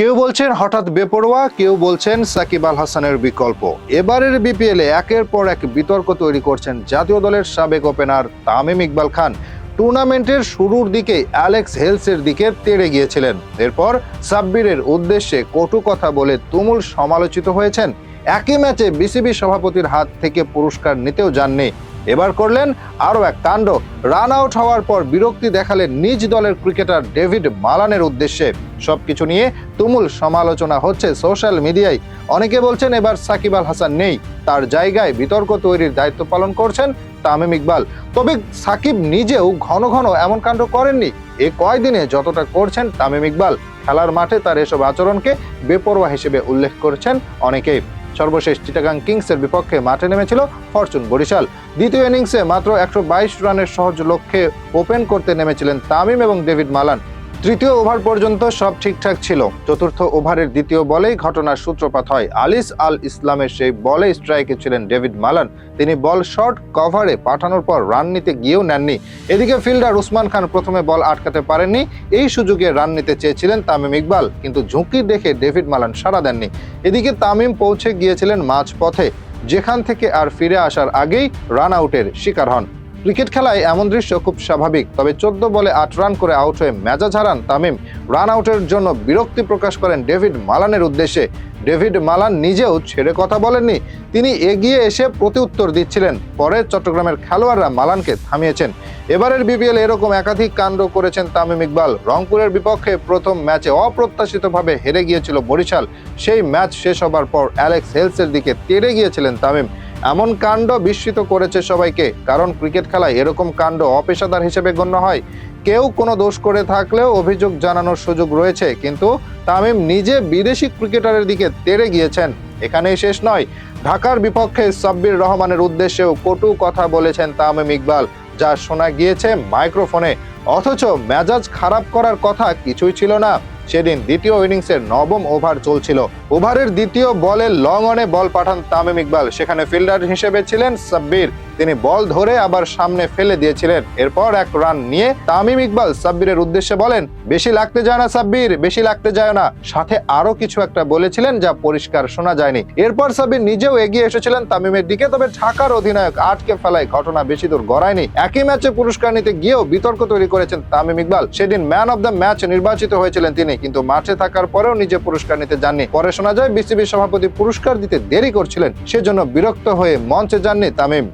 কেউ বলছেন হঠাৎ বেপরোয়া, কেউ বলছেন সাকিব আল হাসানের বিকল্প। এবারের বিপিএলে একের পর এক বিতর্ক তৈরি করছেন জাতীয় দলের সাবেক ওপেনার তামিম ইকবাল খান। টুর্নামেন্টের শুরুর দিকে অ্যালেক্স হেলসের দিকে তেড়ে গিয়েছিলেন। এরপর সাব্বিরের উদ্দেশ্যে কটু কথা বলে তুমুল সমালোচিত হয়েছেন। একই ম্যাচে বিসিবি সভাপতির হাত থেকে পুরস্কার নিতেও যাননি এবার করলেন আরও এক কাণ্ড রান আউট হওয়ার পর বিরক্তি দেখালেন নিজ দলের ক্রিকেটার ডেভিড মালানের উদ্দেশ্যে। সব কিছু নিয়ে তুমুল সমালোচনা হচ্ছে সোশ্যাল মিডিয়ায়। অনেকে বলছেন এবার সাকিব আল হাসান নেই। তার জায়গায় বিতর্ক তৈরির দায়িত্ব পালন করছেন তামিম ইকবাল। তবে সাকিব নিজেও ঘন ঘন এমন কাণ্ড করেননি। এ কয়দিনে যতটা করছেন তামিম ইকবাল, খেলার মাঠে তার এসব আচরণকে বেপরোয়া হিসেবে উল্লেখ করেছেন অনেকেই। সর্বশেষ চিটাগাং কিংসের বিপক্ষে মাঠে নেমেছিল ফরচুন বরিশাল। দ্বিতীয় ইনিংসে মাত্র একশো বাইশ রানের সহজ লক্ষ্যে ওপেন করতে নেমেছিলেন তামিম এবং ডেভিড মালান। তৃতীয় ওভার পর্যন্ত সব ঠিকঠাক ছিল। চতুর্থ ওভারের দ্বিতীয় বলেই ঘটনার সূত্রপাত হয়। আলিস আল ইসলামের সেই বলে স্ট্রাইকে ছিলেন ডেভিড মালান। তিনি বল শর্ট কভারে পাঠানোর পর রান নিতে গিয়েও নেননি। এদিকে ফিল্ডার উসমান খান প্রথমে বল আটকাতে পারেননি। এই সুযোগে রান নিতে চেয়েছিলেন তামিম ইকবাল, কিন্তু ঝুঁকি দেখে ডেভিড মালান সাড়া দেননি। এদিকে তামিম পৌঁছে গিয়েছিলেন মাঝপথে, যেখান থেকে আর ফিরে আসার আগেই রান আউটের শিকার হন। ক্রিকেট খেলায় এমন দৃশ্য খুব স্বাভাবিক, তবে চোদ্দ বলে আট রান করে আউট হয়ে মেজাজ হারান তামিম। রান আউটের জন্য বিরক্তি প্রকাশ করেন ডেভিড মালানের উদ্দেশ্যে। ডেভিড মালান নিজেও ছেড়ে কথা বলেননি, তিনি এগিয়ে এসে প্রতিউত্তর দিচ্ছিলেন। পরে চট্টগ্রামের খেলোয়াড়রা মালানকে থামিয়েছেন। এবারের বিপিএল এরকম একাধিক কাণ্ড করেছেন তামিম ইকবাল। রংপুরের বিপক্ষে প্রথম ম্যাচে অপ্রত্যাশিতভাবে হেরে গিয়েছিল বরিশাল। সেই ম্যাচ শেষ হবার পর অ্যালেক্স হেলসের দিকে তেড়ে গিয়েছিলেন তামিম। এমন কাণ্ড বিস্মিত করেছে সবাইকে, কারণ ক্রিকেট খেলায় এরকম কাণ্ড অপেশাদার হিসেবে গণ্য হয়। কেউ কোনো দোষ করে থাকলেও অভিযোগ জানানোর সুযোগ রয়েছে, কিন্তু তামিম নিজে বিদেশি ক্রিকেটারের দিকে তেড়ে গিয়েছেন। এখানেই শেষ নয়, ঢাকার বিপক্ষে সাব্বির রহমানের উদ্দেশ্যেও কটু কথা বলেছেন তামিম ইকবাল, যা শোনা গিয়েছে মাইক্রোফোনে। অথচ মেজাজ খারাপ করার কথা কিছুই ছিল না। সেদিন দ্বিতীয় ইনিংসের নবম ওভার চলছিল। ওভারের দ্বিতীয় বলে লং অনে বল পাঠান তামিম ইকবাল। সেখানে ফিল্ডার হিসেবে ছিলেন সাব্বির। তিনি বল ধরে আবার সামনে ফেলে দিয়েছিলেন। এরপর এক রান নিয়ে তামিম ইকবাল সাব্বিরের উদ্দেশ্যে বলেন, বেশি লাগতে যায় না সাব্বির, বেশি লাগতে যায় না। সাথে আরও কিছু একটা বলেছিলেন যা পরিষ্কার শোনা যায়নি। এরপর সাব্বির নিজেও এগিয়ে এসেছিলেন তামিমের দিকে, তবে ঢাকার অধিনায়ক আটকে ফেলায় ঘটনা বেশি দূর গড়ায়নি। একই ম্যাচে পুরস্কার নিতে গিয়েও বিতর্ক তৈরি করেছেন তামিম ইকবাল। সেদিন ম্যান অব দ্য ম্যাচ নির্বাচিত হয়েছিলেন তিনি, কিন্তু মাঠে থাকার পরেও নিজে পুরস্কার নিতে যাননি। পরে শোনা যায় বিসিবির সভাপতি পুরস্কার দিতে দেরি করছিলেন সেজন্য বিরক্ত হয়ে মঞ্চে যাননি তামিম।